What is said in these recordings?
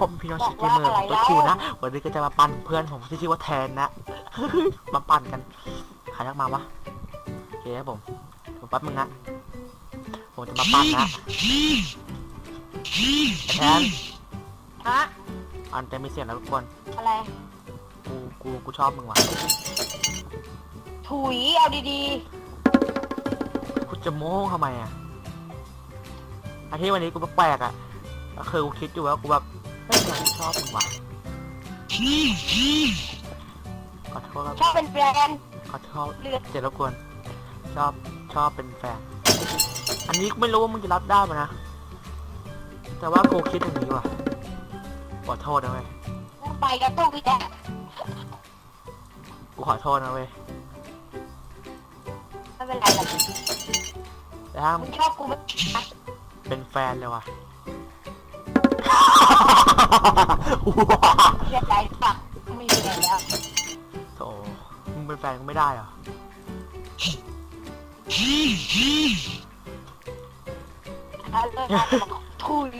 ชมพี่น้องชิคเกมเมอร์ของตัวคิวนะ วันนี้ก็จะมาปั่นเพื่อนผมที่ชื่อว่าแทนนะ มาปั่นกันใครทักมาวะโอเคครับผม ผมแป๊บนึงนะผมจะมาปั่นนะไอ้แทนฮะอันจะมีเสียงแล้วทุกคนอะไร กู กู กูชอบมึงว่ะ ถุย เอาดีกูจะโม้ทำไมอะอาที่วันนี้กูแปลกๆอะก็คือกูคิดอยู่ว่ากูแบบ เฮ้ยทำไมกูชอบมึงว่ะขอโทษครับๆชอบเป็นแฟนขอโทษเลือดเจ็ดรบกวนชอบชอบเป็นแฟน อันนี้กูไม่รู้ว่ามึงจะรับได้ไหมนะ แต่ว่ากูคิดอย่างนี้ว่ะขอโทษนะเว้ยไปกับตู้พี่แจ๊คกูขอโทษนะเว้ยไม่เป็นไรหรอกแต่ถ้ามึมึงงชอบกูไหมเป็นแฟนเลยว่ะ เสียใจปักไม่มีอะไรแล้วโถมึงเป็นแฟนกูไม่ได้เหรอเอาเลยนะบอกถุย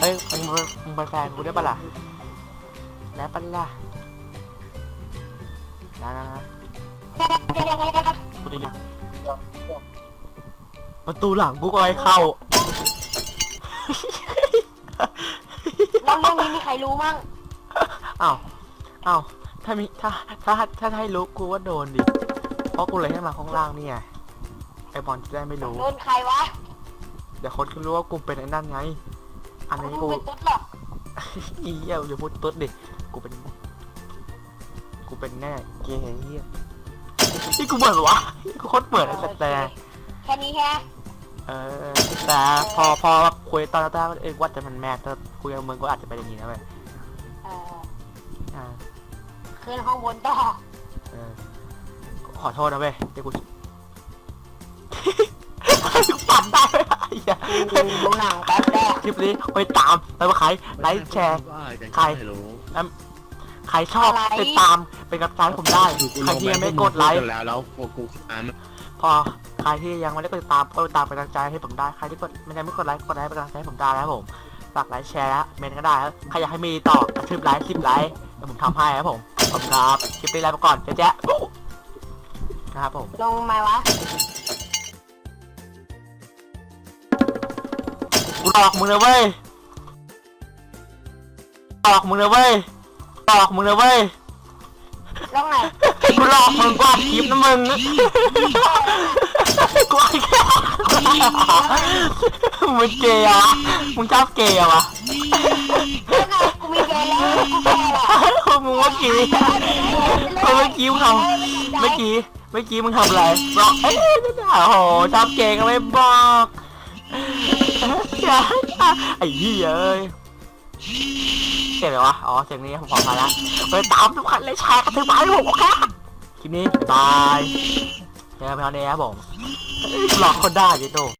เฮ้ยมึงมึงมึงเป็นแฟนกูได้ปะล่ะแล้วปะล่ะนะนะนะกูจะยังประตูหลังกูก็ให้เข้า แล้วเรื่องนี้มีใครรู้มั่งอ้าวอ้าวถ้ามีถ้าถ้าถ้าให้รู้กูว่าโดนดิ เพราะกูเลยให้มาข้างล่างนี่ไงไอบอลจะได้ไม่รู้ โดนใครวะเดี๋ยวคนก็รู้ว่ากูเป็นไอ้นั่นไง อันนี้กูกูเป็นตุ๊ดหรอกอีเหี้ยอย่าพูดตุ๊ดดิ กูเป็น กูเป็นแน่เกย์เหี้ยนี่กูเปิดเหรอวะกูโคตรเปิดไอ้สัตว์แต่ แค่นี้แค่ เออแต่พอพอคุยตอนแรกๆเองว่าจะมันแมสแต่คุยกับมึงก็อาจจะเป็นอย่างนี้นะเว้ยเอออ่าขึ้นห้องบนต่อเออขอโทษนะเว้ยที่กู ปั่นได้ไหมไอ้เหี้ยกูดูหนังแป๊บแรกคลิปนี้ไปตามไปว่าใครไลค์แชร์ ใคร ไม่รู้ใครชอบติดตามเป็นกำลังใจให้ผมได้ ใครที่ยังไม่กดไลค์ แล้วแล้วกูกูอ่าน พอใครที่ยังไม่ได้กดติดตามก็ติดตามเป็นกำลังใจให้ผมได้ใครที่กดไม่ได้ไม่กดไลค์กดไลค์เป็นกำลังใจให้ผมได้นะครับผมฝากไลค์แชร์และเมนก็ได้ครับใครอยากให้มีต่อกระทืบไลค์สิบไลค์เดี๋ยวผมทำให้ครับผมขอบคุณครับคลิปนี้ลาไปก่อนเจ๊แจ๊ะนะครับผมลงมาวะกูหลอกมึงเลยเว้ยหลอกมึงเลยเว้ยหลอกมึงเลยเว้ยลงไหน กูหลอกมึงกว่าคลิปนะมึงกูไอ้แค่มึงเกย์เหรอมึงชอบเกย์เหรอลงไหนกูมีแฟนแล้วกูแฟนละมึงเมื่อกี้เมื่อกี้มึงทำเมื่อกี้เมื่อกี้มึงทำอะไรบอกเอ้ยโอ้โหชอบเกย์ก็ไม่บอกไอ้เหี้ยเอ้ยเสียงอะไรวะ อ๋อ เสียงนี้ผมขอพาละไปตามทุกคนเลยแชร์กันถึงบ้านผมโอเค คลิปนี้บายเจอกันเท่านี้ครับผมหลอกคนได้ยิโต